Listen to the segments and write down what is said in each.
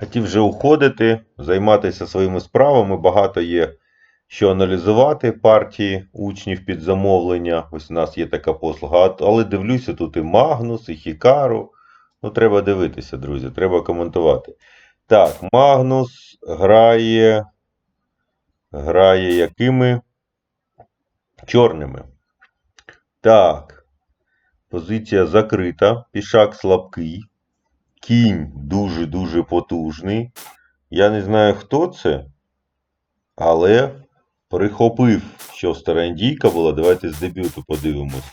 Хотів вже уходити, займатися своїми справами. Багато є що аналізувати партії учнів під замовлення. Ось у нас є така послуга. Але дивлюся, тут і Магнус, і Хікару. Ну, треба дивитися, друзі, треба коментувати. Так, Магнус грає. Грає якими? Чорними. Так. Позиція закрита. Пішак слабкий. Кінь дуже-дуже потужний. Я не знаю, хто це, але прихопив, що стара індійка була. Давайте з дебюту подивимось.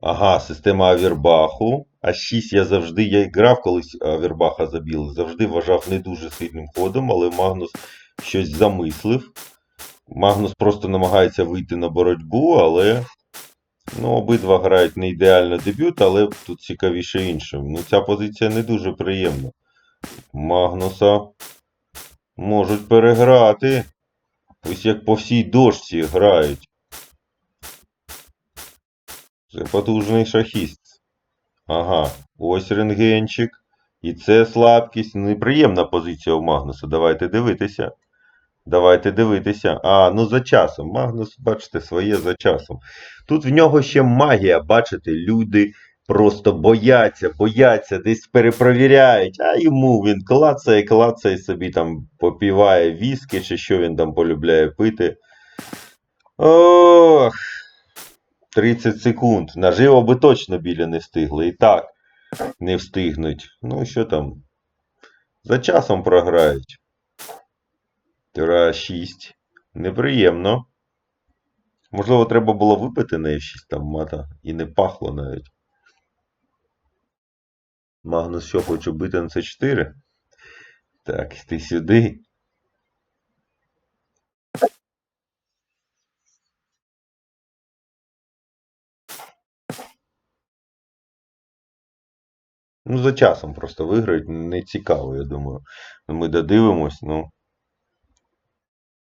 Ага, система Авербаху. А 6 я завжди, я грав колись Авербаха за білих, завжди вважав не дуже сильним ходом, але Магнус щось замислив. Магнус просто намагається вийти на боротьбу, але ну, обидва грають не ідеально дебют, але тут цікавіше іншим. Ну, ця позиція не дуже приємна. Магнуса можуть переграти. Ось як по всій дошці грають. Це потужний шахіст. Ага, ось рентгенчик. І це слабкість. Неприємна позиція у Магнуса. Давайте дивитися. Давайте дивитися. А, ну за часом. Магнус, бачите, своє за часом. Тут в нього ще магія, бачите, люди просто бояться, бояться, десь перепровіряють, а йому він клацає, клацає собі там попіває віскі, чи що він там полюбляє пити. Ох, 30 секунд. Наживо би точно біля не встигли. І так, не встигнуть. Ну, що там? За часом програють. Тура 6. Неприємно. Можливо, треба було випити на F6 там мата. І не пахло навіть. Магнус що хоче бити на С4? Так, ти сюди. Ну, за часом просто виграють. Не цікаво, я думаю. Ми додивимось, ну.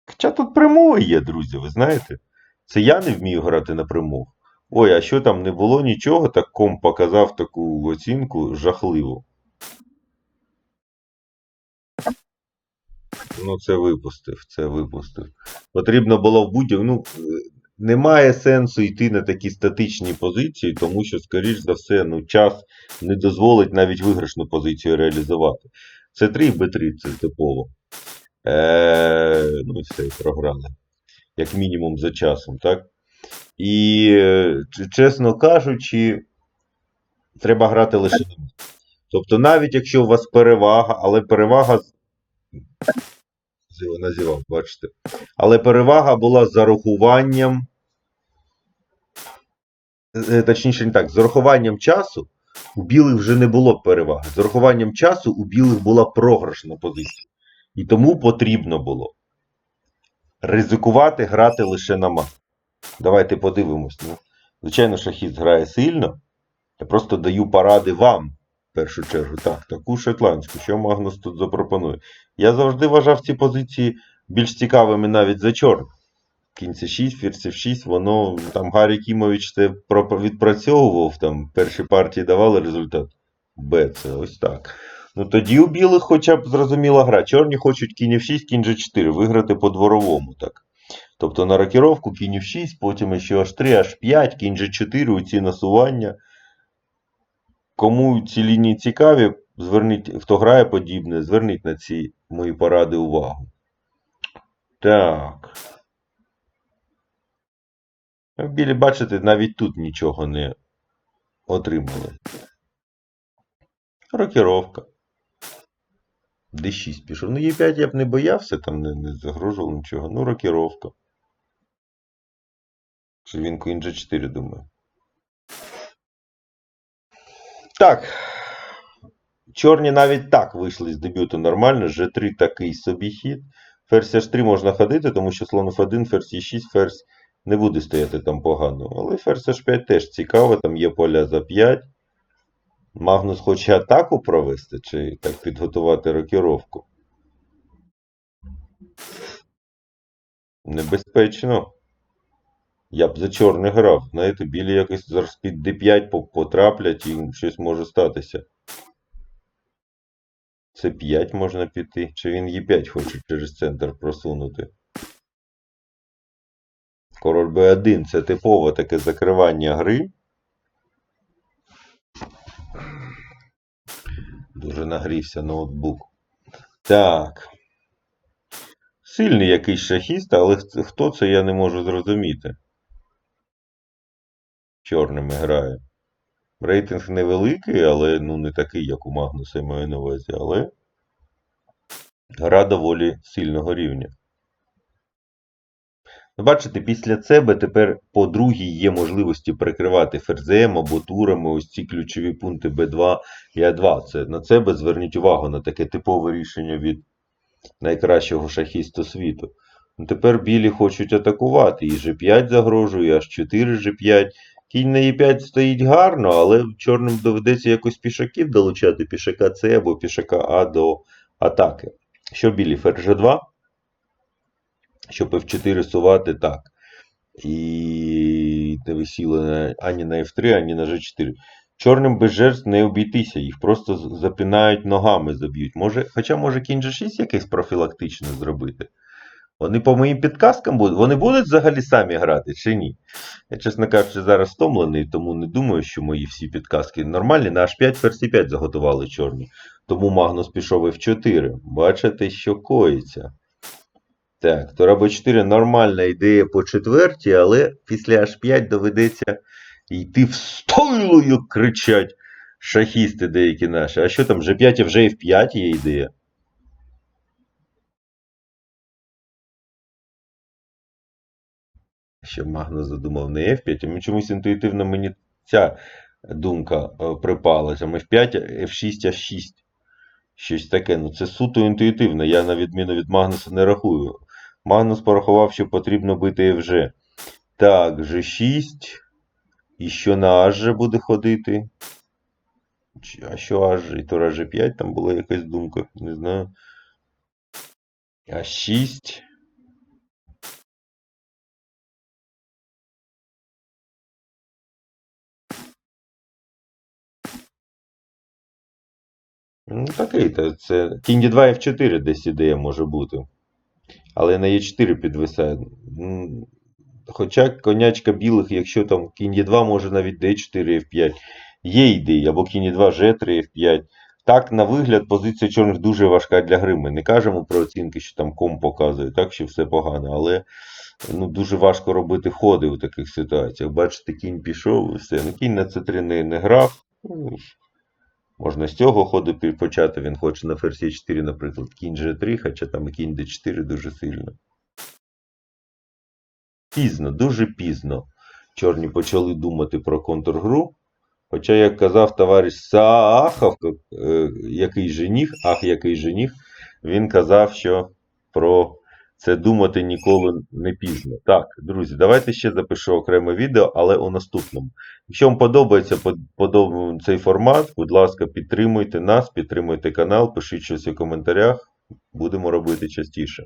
Хоча тут примови є, друзі, ви знаєте? Це я не вмію грати на примов. Ой, а що там не було нічого, так ком показав таку оцінку жахливу. Ну, це випустив, це випустив. Потрібно було в будь-якому. Ну, е, немає сенсу йти на такі статичні позиції, тому що, скоріш за все, ну, час не дозволить навіть виграшну позицію реалізувати. Це 3 Б3, це типово. Е, ну, все, програли. Як мінімум за часом, так? І, е, чесно кажучи, треба грати лише на. Тобто, навіть якщо у вас перевага, але перевага. Назівав, бачите. Але перевага була з зарахуванням. е, Точніше, не так, з урахуванням часу у білих вже не було переваги. З урахуванням часу у білих була програшна позиція. І тому потрібно було ризикувати грати лише на мат. Давайте подивимось. Ну, звичайно, шахіст грає сильно. Я просто даю поради вам, в першу чергу. Так, таку шотландську, що Магнус тут запропонує. Я завжди вважав ці позиції більш цікавими навіть за чорних. Кінь це 6, ферзь 6, воно там Гаррі Кімович це відпрацьовував, там перші партії давали результат. Б, це ось так. Ну тоді у білих хоча б зрозуміла гра. Чорні хочуть кінь F6, кінь G4, виграти по дворовому. так. Тобто на рокіровку кінь F6, потім ще H3, H5, кінь G4, у ці насування. Кому ці лінії цікаві, зверніть, хто грає подібне, зверніть на ці мої поради увагу. Так. Білі, бачите, навіть тут нічого не отримали. Рокіровка. D6 пішов. Ну, Е5 я б не боявся, там не, не загрожував нічого. Ну, рокіровка. Чи він Queen G4, думаю. Так. Чорні навіть так вийшли з дебюту нормально. G3 такий собі хід. Ферзь H3 можна ходити, тому що слон F1, ферзь E6, ферзь не буде стояти там погано. Але ферзь H5 теж цікаво, там є поля за 5. Магнус хоче атаку провести, чи так підготувати рокіровку? Небезпечно. Я б за чорний грав. Знаєте, білі якось зараз під D5 потраплять і щось може статися. С5 можна піти. Чи він Е5 хоче через центр просунути? Король Б1 це типове таке закривання гри. Дуже нагрівся ноутбук. Так. Сильний якийсь шахіст, але хто це я не можу зрозуміти. Чорними грає. Рейтинг невеликий, але ну не такий, як у Магнуса я маю на увазі, але гра доволі сильного рівня. Бачите, після себе тепер по другій є можливості перекривати ферзем або турами ось ці ключові пункти Б2 і А2. Це на себе зверніть увагу на таке типове рішення від найкращого шахіста світу. Ну, тепер білі хочуть атакувати. І G5 загрожує, і H4 G5. Кінь на E5 стоїть гарно, але чорним доведеться якось пішаків долучати, пішака С або пішака А до атаки. Що білі? Ферзь G2? Щоб F4 сувати так. І не висіло ані на F3, ані на G4. Чорним без жертв не обійтися, їх просто запинають ногами, заб'ють. Може, хоча може кінь G6 якесь профілактичне зробити. Вони по моїм підказкам будуть. Вони будуть взагалі самі грати чи ні? Я, чесно кажучи, зараз втомлений, тому не думаю, що мої всі підказки нормальні. На H5 ферзь 5 заготували чорні. Тому Магнус пішов F4. Бачите, що коїться. Так, то Рабо 4 нормальна ідея по четвертій, але після H5 доведеться йти в стойло, як кричать шахісти деякі наші. А що там, G5 і вже F5 є ідея? Що Магнус задумав не F5, а чомусь інтуїтивно мені ця думка е, припалася. F5, F6, H6. Щось таке. Ну це суто інтуїтивно. Я, на відміну від Магнуса, не рахую. Магнус порахував, що потрібно бити FG. Так, G6. І що на H же буде ходити? А що H? І Тора G5, там була якась думка, не знаю. А6. Ну, такий, то це кінь D2 F4 десь ідея може бути. Але на Е4 підвисає. Хоча конячка білих, якщо там кінь Е2, може навіть D4 F5. Є ідеї, або кінь Е2 G3 F5. Так, на вигляд, позиція чорних дуже важка для гри. Ми не кажемо про оцінки, що там ком показує, так, що все погано, але ну, дуже важко робити ходи у таких ситуаціях. Бачите, кінь пішов і все. Ну, кінь на С3 не, не грав. Можна з цього ходу почати. Він хоче на ферзі 4, наприклад, кінь G3, хоча там кінь D4 дуже сильно. Пізно, дуже пізно. Чорні почали думати про контргру. Хоча, як казав товариш Саахов, е, який жених, ах, який жених, він казав, що про це думати ніколи не пізно. Так, друзі, давайте ще запишу окреме відео, але у наступному. Якщо вам подобається подоб- цей формат, будь ласка, підтримуйте нас, підтримуйте канал, пишіть щось у коментарях. Будемо робити частіше.